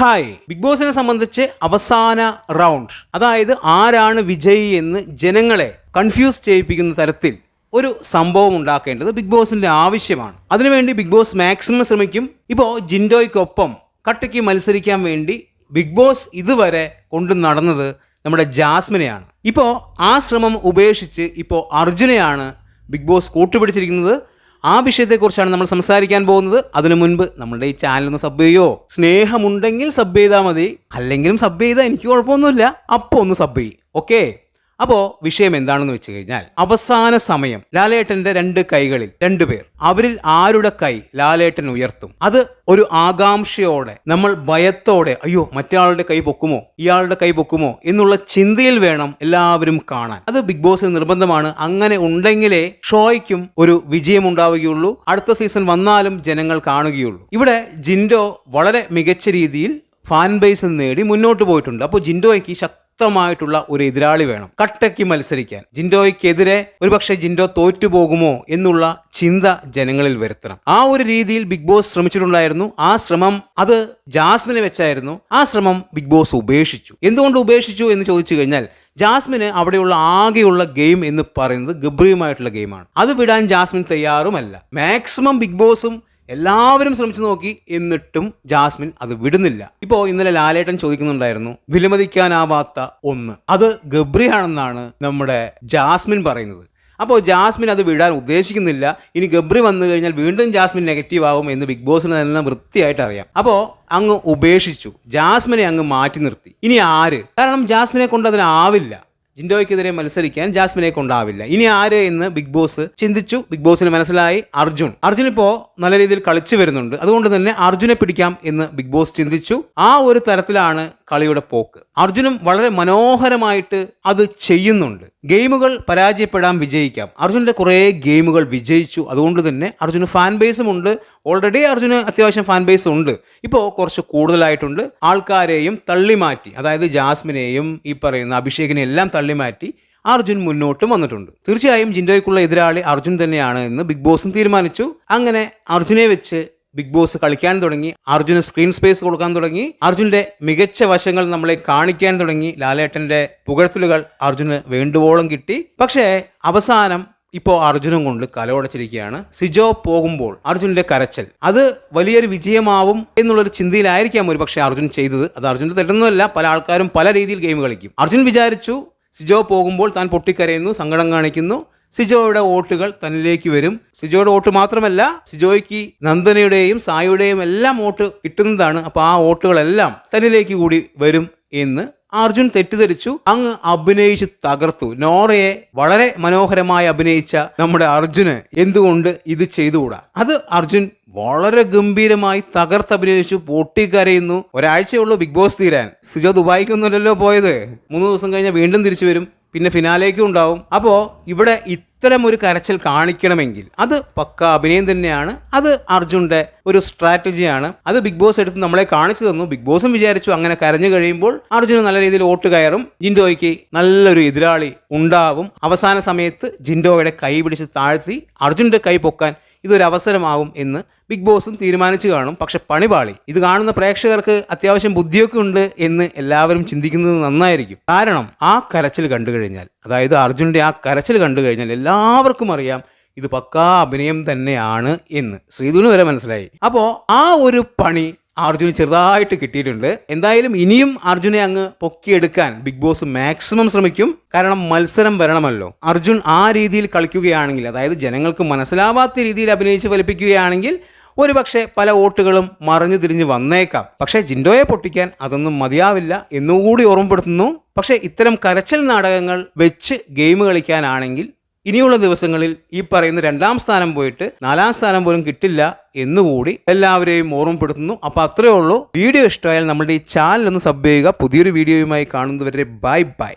Hi. Big ബോസിനെ സംബന്ധിച്ച് അവസാന റൗണ്ട്. അതായത് ആരാണ് വിജയി എന്ന് ജനങ്ങളെ കൺഫ്യൂസ് ചെയ്യിപ്പിക്കുന്ന തരത്തിൽ ഒരു സംഭവം ഉണ്ടാക്കേണ്ടത് ബിഗ് ബോസിന്റെ ആവശ്യമാണ്. അതിനുവേണ്ടി ബിഗ് ബോസ് മാക്സിമം ശ്രമിക്കും. ഇപ്പോൾ ജിൻഡോയ്ക്കൊപ്പം കട്ടയ്ക്ക് മത്സരിക്കാൻ വേണ്ടി ബിഗ് ബോസ് ഇതുവരെ കൊണ്ടു നടന്നത് നമ്മുടെ ജാസ്മിനെയാണ്. ഇപ്പോൾ ആ ശ്രമം ഉപേക്ഷിച്ച് ഇപ്പോൾ അർജുനെയാണ് ബിഗ് ബോസ് കൂട്ടുപിടിച്ചിരിക്കുന്നത്. ആ വിഷയത്തെക്കുറിച്ചാണ് നമ്മൾ സംസാരിക്കാൻ പോകുന്നത്. അതിനു മുൻപ് നമ്മുടെ ഈ ചാനൽ ഒന്ന് സബ് ചെയ്യോ? സ്നേഹമുണ്ടെങ്കിൽ സബ് ചെയ്താൽ മതി. അല്ലെങ്കിലും സബ് ചെയ്താൽ എനിക്ക് കുഴപ്പമൊന്നുമില്ല. അപ്പോൾ ഒന്ന് സബ് ചെയ്യും. ഓക്കെ? അപ്പോൾ വിഷയം എന്താണെന്ന് വെച്ച് കഴിഞ്ഞാൽ അവസാന സമയം ലാലേട്ടന്റെ രണ്ട് കൈകളിൽ രണ്ടുപേർ അവരിൽ ആരുടെ കൈ ലാലേട്ടൻ ഉയർത്തും? അത് ഒരു ആകാംക്ഷയോടെ നമ്മൾ ഭയത്തോടെ അയ്യോ മറ്റാളുടെ കൈ പൊക്കുമോ? ഇയാളുടെ കൈ പൊക്കുമോ? എന്നുള്ള ചിന്തയിൽ വേണം എല്ലാവരും കാണാൻ. അത് ബിഗ് ബോസിന് നിർബന്ധമാണ്. അങ്ങനെ ഉണ്ടെങ്കിലേ ഷോയ്ക്കും ഒരു വിജയം ഉണ്ടാവുകയുള്ളൂ. അടുത്ത സീസൺ വന്നാലും ജനങ്ങൾ കാണുകയുള്ളൂ. ഇവിടെ ജിൻഡോ വളരെ മികച്ച രീതിയിൽ ഫാൻ ബേസ് നേടി മുന്നോട്ട് പോയിട്ടുണ്ട്. അപ്പോൾ ജിൻഡോയ്ക്ക് ശക്തമായിട്ടുള്ള ഒരു എതിരാളി വേണം. കട്ടയ്ക്ക് മത്സരിക്കാൻ. ജിൻഡോയ്ക്കെതിരെ ഒരുപക്ഷെ ജിൻഡോ തോറ്റുപോകുമോ എന്നുള്ള ചിന്ത ജനങ്ങളിൽ വരുത്തണം. ആ ഒരു രീതിയിൽ ബിഗ് ബോസ് ശ്രമിച്ചിട്ടുണ്ടായിരുന്നു. ആ ശ്രമം അത് ജാസ്മിനെ വെച്ചായിരുന്നു. ആ ശ്രമം ബിഗ് ബോസ് ഉപേക്ഷിച്ചു. എന്തുകൊണ്ട് ഉപേക്ഷിച്ചു എന്ന് ചോദിച്ചു കഴിഞ്ഞാൽ ജാസ്മിന് അവിടെയുള്ള ആകെയുള്ള ഗെയിം എന്ന് പറയുന്നത് ഗബ്രിയുമായിട്ടുള്ള ഗെയിമാണ്. അത് വിടാൻ ജാസ്മിൻ തയ്യാറുമല്ല. മാക്സിമം ബിഗ് ബോസും എല്ലാവരും ശ്രമിച്ചു നോക്കി എന്നിട്ടും ജാസ്മിൻ അത് വിടുന്നില്ല. ഇപ്പോ ഇന്നലെ ലാലേട്ടൻ ചോദിക്കുന്നുണ്ടായിരുന്നു വിലമതിക്കാനാവാത്ത ഒന്ന്. അത് ഗബ്രിയാണെന്നാണ് നമ്മുടെ ജാസ്മിൻ പറയുന്നത്. അപ്പോൾ ജാസ്മിൻ അത് വിടാൻ ഉദ്ദേശിക്കുന്നില്ല. ഇനി ഗബ്രി വന്നു കഴിഞ്ഞാൽ വീണ്ടും ജാസ്മിൻ നെഗറ്റീവ് ആവും എന്ന് ബിഗ് ബോസിന് തന്നെ വൃത്തിയായിട്ട് അറിയാം. അപ്പോൾ അങ്ങ് ഉപേക്ഷിച്ചു. ജാസ്മിനെ അങ്ങ് മാറ്റി നിർത്തി. ഇനി ആര്? കാരണം ജാസ്മിനെ കൊണ്ട് അതിനാവില്ല ജിൻഡോയ്ക്കെതിരെ മത്സരിക്കാൻ ജാസ്മിനെ കൊണ്ടാവില്ല. ഇനി ആര് എന്ന് ബിഗ് ബോസ് ചിന്തിച്ചു. ബിഗ് ബോസിന് മനസ്സിലായി അർജുൻ. അർജുൻ ഇപ്പോ നല്ല രീതിയിൽ കളിച്ചു വരുന്നുണ്ട്. അതുകൊണ്ട് തന്നെ അർജുനെ പിടിക്കാം എന്ന് ബിഗ് ബോസ് ചിന്തിച്ചു. ആ ഒരു തരത്തിലാണ് കളിയുടെ പോക്ക്. അർജുനും വളരെ മനോഹരമായിട്ട് അത് ചെയ്യുന്നുണ്ട്. ഗെയിമുകൾ പരാജയപ്പെടാം വിജയിക്കാം. അർജുന്റെ കുറേ ഗെയിമുകൾ വിജയിച്ചു. അതുകൊണ്ട് തന്നെ അർജുന് ഫാൻ ബേസും ഉണ്ട്. ഓൾറെഡി അർജുന് അത്യാവശ്യം ഫാൻ ബേസ് ഉണ്ട്. ഇപ്പോൾ കുറച്ച് കൂടുതലായിട്ടുണ്ട്. ആൾക്കാരെയും തള്ളിമാറ്റി അതായത് ജാസ്മിനെയും ഈ പറയുന്ന അഭിഷേകിനെ എല്ലാം തള്ളിമാറ്റി അർജുൻ മുന്നോട്ടും വന്നിട്ടുണ്ട്. തീർച്ചയായും ജിൻഡോയ്ക്കുള്ള എതിരാളി അർജുൻ തന്നെയാണ് എന്ന് ബിഗ് ബോസും തീരുമാനിച്ചു. അങ്ങനെ അർജുനെ വെച്ച് ബിഗ് ബോസ് കളിക്കാൻ തുടങ്ങി അർജുന് സ്ക്രീൻ സ്പേസ് കൊടുക്കാൻ തുടങ്ങി അർജുന്റെ മികച്ച വശങ്ങൾ നമ്മളെ കാണിക്കാൻ തുടങ്ങി ലാലേട്ടന്റെ പുകഴ്ത്തലുകൾ അർജുന് വേണ്ടുവോളം കിട്ടി. പക്ഷേ അവസാനം ഇപ്പോൾ അർജുനും കൊണ്ട് കലോടച്ചിരിക്കുകയാണ് സിജോ പോകുമ്പോൾ അർജുന്റെ കരച്ചൽ. അത് വലിയൊരു വിജയമാവും എന്നുള്ളൊരു ചിന്തയിലായിരിക്കാം ഒരു പക്ഷേ അർജുൻ ചെയ്തത്. അത് അർജുന്റെ തെറ്റൊന്നുമല്ല പല ആൾക്കാരും പല രീതിയിൽ ഗെയിം കളിക്കും. അർജുൻ വിചാരിച്ചു സിജോ പോകുമ്പോൾ താൻ പൊട്ടിക്കരയുന്നു സങ്കടം കാണിക്കുന്നു. സിജോയുടെ വോട്ടുകൾ തന്നിലേക്ക് വരും. സിജോയുടെ വോട്ട് മാത്രമല്ല സിജോയ്ക്ക് നന്ദനയുടെയും സായിയുടെയും എല്ലാം വോട്ട് കിട്ടുന്നതാണ്. അപ്പോൾ ആ വോട്ടുകളെല്ലാം തന്നിലേക്ക് കൂടി വരും എന്ന് അർജുൻ തെറ്റിദ്ധരിച്ചു. അങ്ങ് അഭിനയിച്ച് തകർത്തു. നോറയെ വളരെ മനോഹരമായി അഭിനയിച്ച നമ്മുടെ അർജുന് എന്തുകൊണ്ട് ഇത് ചെയ്തുകൂടാ? അത് അർജുൻ വളരെ ഗംഭീരമായി തകർത്ത് അഭിനയിച്ചു പൊട്ടിക്കരയുന്നു ഒരാഴ്ചയുള്ളൂ ബിഗ് ബോസ് തീരാൻ. സിജോ ദുബായിക്കൊന്നുമല്ലല്ലോ പോയത്. മൂന്ന് ദിവസം കഴിഞ്ഞാൽ വീണ്ടും തിരിച്ചു വരും. പിന്നെ ഫിനാലേക്കും ഉണ്ടാവും. അപ്പോൾ ഇവിടെ ഇത്തരം ഒരു കരച്ചിൽ കാണിക്കണമെങ്കിൽ അത് പക്ക അഭിനയം തന്നെയാണ്. അത് അർജുന്റെ ഒരു സ്ട്രാറ്റജിയാണ്. അത് ബിഗ് ബോസ് എടുത്ത് നമ്മളെ കാണിച്ചു തന്നു. ബിഗ് ബോസും വിചാരിച്ചു അങ്ങനെ കരഞ്ഞു കഴിയുമ്പോൾ അർജുന് നല്ല രീതിയിൽ വോട്ട് കയറും. ജിൻഡോയ്ക്ക് നല്ലൊരു എതിരാളി ഉണ്ടാവും. അവസാന സമയത്ത് ജിൻഡോയുടെ കൈ പിടിച്ച് താഴ്ത്തി അർജുന്റെ കൈ പൊക്കാൻ ഇതൊരു എന്ന് ബിഗ് ബോസും തീരുമാനിച്ചു കാണും. പക്ഷെ പണിപാളി ഇത് കാണുന്ന പ്രേക്ഷകർക്ക് അത്യാവശ്യം ബുദ്ധിയൊക്കെ ഉണ്ട് എന്ന് എല്ലാവരും ചിന്തിക്കുന്നത് നന്നായിരിക്കും. കാരണം ആ കരച്ചിൽ കണ്ടു കഴിഞ്ഞാൽ അതായത് അർജുന്റെ ആ കരച്ചിൽ കണ്ടു കഴിഞ്ഞാൽ എല്ലാവർക്കും അറിയാം ഇത് പക്കാ അഭിനയം തന്നെയാണ് എന്ന്. ശ്രീധുവിന് വരെ മനസ്സിലായി. അപ്പോൾ ആ ഒരു പണി അർജുന് ചെറുതായിട്ട് കിട്ടിയിട്ടുണ്ട്. എന്തായാലും ഇനിയും അർജുനെ അങ്ങ് പൊക്കിയെടുക്കാൻ ബിഗ് ബോസ് മാക്സിമം ശ്രമിക്കും. കാരണം മത്സരം വരണമല്ലോ. അർജുൻ ആ രീതിയിൽ കളിക്കുകയാണെങ്കിൽ അതായത് ജനങ്ങൾക്ക് മനസ്സിലാവാത്ത രീതിയിൽ അഭിനയിച്ച് ഫലിപ്പിക്കുകയാണെങ്കിൽ ഒരുപക്ഷെ പല വോട്ടുകളും മറിഞ്ഞു തിരിഞ്ഞ് വന്നേക്കാം. പക്ഷേ ജിൻഡോയെ പൊട്ടിക്കാൻ അതൊന്നും മതിയാവില്ല എന്നുകൂടി ഓർമ്മപ്പെടുത്തുന്നു. പക്ഷേ ഇത്തരം കരച്ചൽ നാടകങ്ങൾ വെച്ച് ഗെയിം കളിക്കാനാണെങ്കിൽ ഇനിയുള്ള ദിവസങ്ങളിൽ ഈ പറയുന്ന രണ്ടാം സ്ഥാനം പോയിട്ട് നാലാം സ്ഥാനം പോലും കിട്ടില്ല എന്നുകൂടി എല്ലാവരെയും ഓർമ്മപ്പെടുത്തുന്നു. അപ്പോൾ അത്രയേ ഉള്ളൂ. വീഡിയോ ഇഷ്ടമായാൽ നമ്മുടെ ഈ ചാനൽ ഒന്ന് സബ് ചെയ്യുക. പുതിയൊരു വീഡിയോയുമായി കാണുന്നതുവരെ ബൈ ബൈ.